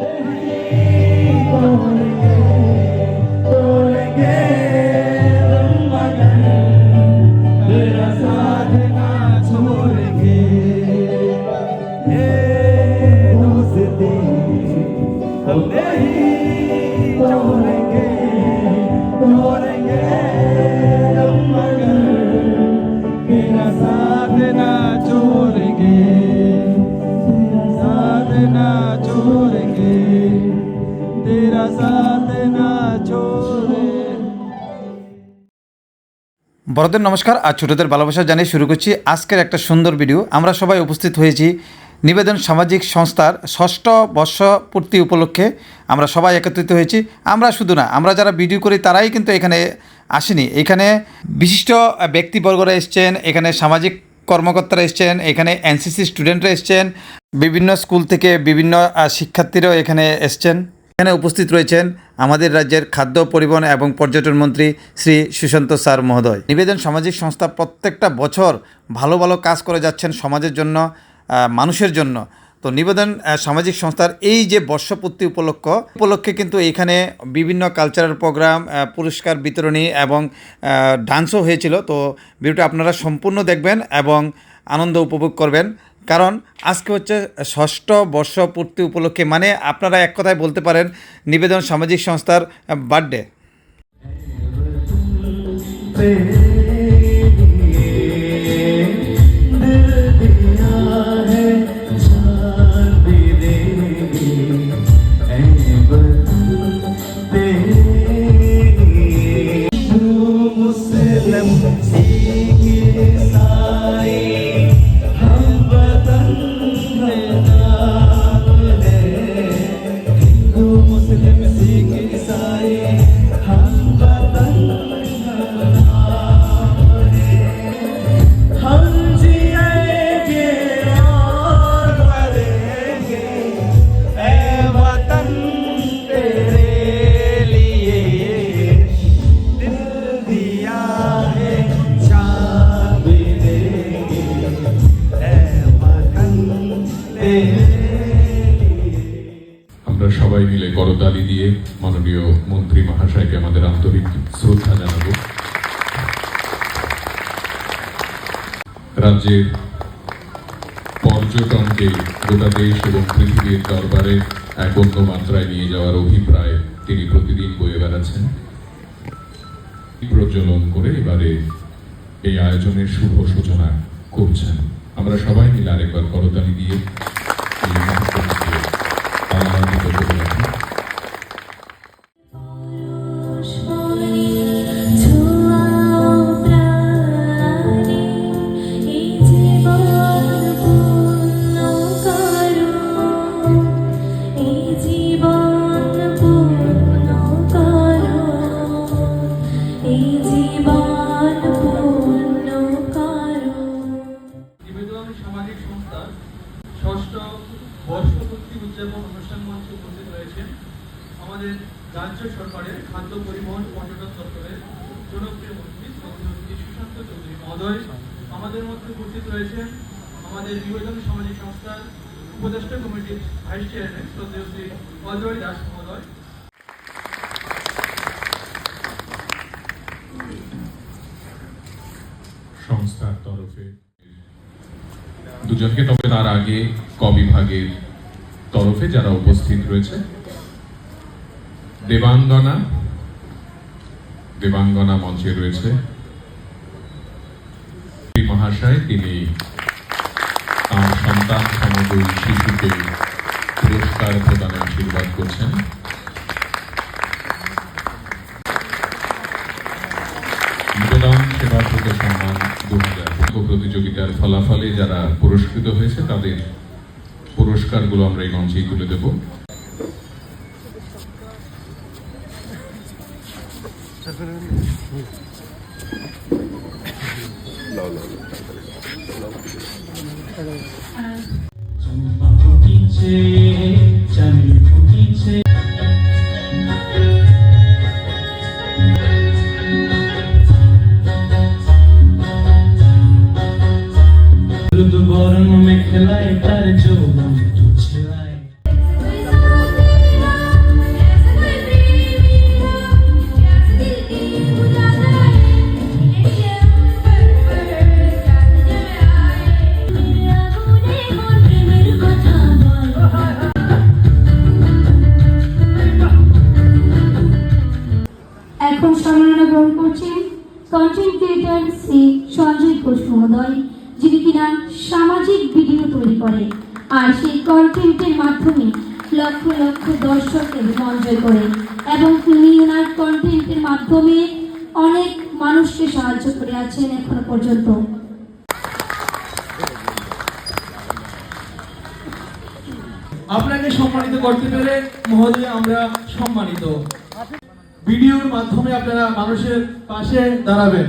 birthday. বড়দের নমস্কার আর ছোটদের ভালোবাসা জানিয়ে শুরু করছি আজকের একটা সুন্দর ভিডিও আমরা সবাই উপস্থিত হয়েছি নিবেদন সামাজিক সংস্থার ষষ্ঠ বর্ষ পূর্তি উপলক্ষে। আমরা সবাই একত্রিত হয়েছি। আমরা শুধু না, আমরা যারা ভিডিও করি তারাই কিন্তু এখানে আসেনি। এখানে বিশিষ্ট ব্যক্তিবর্গরা এসছেন, এখানে সামাজিক কর্মকর্তারা এসছেন, এখানে এনসিসি স্টুডেন্টরা এসছেন, বিভিন্ন স্কুল থেকে বিভিন্ন শিক্ষার্থীরাও এখানে এসছেন। এখানে উপস্থিত রয়েছেন। আমাদের রাজ্যের খাদ্য পরিবহন এবং পর্যটন মন্ত্রী শ্রী সুশান্ত স্যার মহোদয়। নিবেদন সামাজিক সংস্থা প্রত্যেকটা বছর ভালো ভালো কাজ করে যাচ্ছেন সমাজের জন্য মানুষের জন্য। তো নিবেদন সামাজিক সংস্থার এই যে বর্ষপূর্তি উপলক্ষ, উপলক্ষে কিন্তু এখানে বিভিন্ন কালচারাল প্রোগ্রাম পুরস্কার বিতরণী এবং ডান্সও হয়েছিল। তো ভিডিওটা আপনারা সম্পূর্ণ দেখবেন এবং আনন্দ উপভোগ করবেন। কারণ আজকে হচ্ছে ষষ্ঠ বর্ষ পূর্তি উপলক্ষে মানে আপনারা এক কথায় বলতে পারেন নিবেদন সামাজিক সংস্থার বার্থডে। করতালি দিয়ে মাননীয় মন্ত্রী মহাশয়কে আমাদের আন্তরিক শ্রদ্ধা জানাব। রাজ্যের পর্যটনকে গোটা দেশ এবং পৃথিবীর দরবারে এক অন্য মাত্রায় নিয়ে যাওয়ার অভিপ্রায় তিনি প্রতিদিন বয়ে বেড়াচ্ছেন। প্রজ্বলন করে এবারে এই আয়োজনের শুভ সূচনা করছেন। আমরা সবাই মিলে আরেকবার করতালি দিয়ে আমাদের রাজ্য সরকারের খাদ্য পরিবহন পর্যটন দপ্তরের জনপ্রিয় মন্ত্রী শ্রী সুশান্ত চৌধুরী মহোদয় আমাদের মধ্যে উপস্থিত রয়েছেন আমাদের নিবেদন সামাজিক সংস্থার উপদেষ্টা কমিটির ভাইস চেয়ারম্যান শ্রদ্ধেয় শ্রী অজয় দাস মহোদয়। সংস্থার তরফে দুজনকে তবে তার আগে ক বিভাগের তরফে যারা উপস্থিত রয়েছে দেবাঙ্গনা দেবাঙ্গনা মঞ্চে রয়েছে। মহাশয়, তিনি তার সন্তান সমগ্র শিশুকে পুরস্কার প্রদানে আশীর্বাদ করছেন। সেবা থেকে সম্মান দু হাজার প্রতিযোগিতার ফলাফলে যারা পুরস্কৃত হয়েছে, তাদের পুরস্কারগুলো আমরা এই মঞ্চেই তুলে দেব। 아. মাধ্যমে লক্ষ লক্ষ দর্শকের মন জয় করে এবং তিনি ওনার কন্টেন্টের মাধ্যমে অনেক মানুষকে সাহায্য করে আছেন এখনও পর্যন্ত। আপনাকে সম্মানিত করতে পেরে মহোদয় আমরা সম্মানিত। ভিডিওর মাধ্যমে আপনারা মানুষের পাশে দাঁড়াবেন।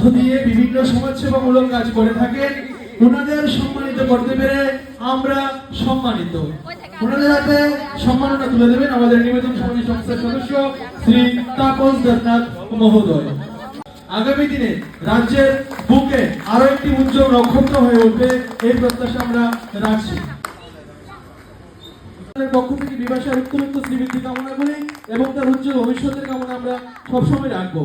মধ্য দিয়ে বিভিন্ন সমাজসেবামূলক কাজ করে থাকেন। ওনাদের সম্মানিত করতে পেরে আমরা সম্মানিত। ওনাদের হাতে সম্মাননা তুলে দেবেন আমাদের নিবেদন সমিতি সংস্থার সদস্য শ্রী তাপস দেবনাথ মহোদয়। আগামী দিনে রাজ্যের বুকে আরও একটি উজ্জ্বল নক্ষত্র হয়ে উঠবে, এই প্রত্যাশা আমরা রাখছি। পক্ষ থেকে বিভাষার উত্তরোত্ত শ্রীবৃদ্ধি কামনা করি এবং তার উজ্জ্বল ভবিষ্যতের কামনা আমরা সবসময় রাখব।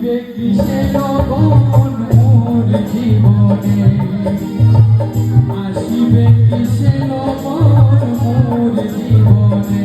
আসিবে কিসের গমন মোর জীবনে আসিবে কিসের গমন মোর জীবনে?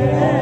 Yeah.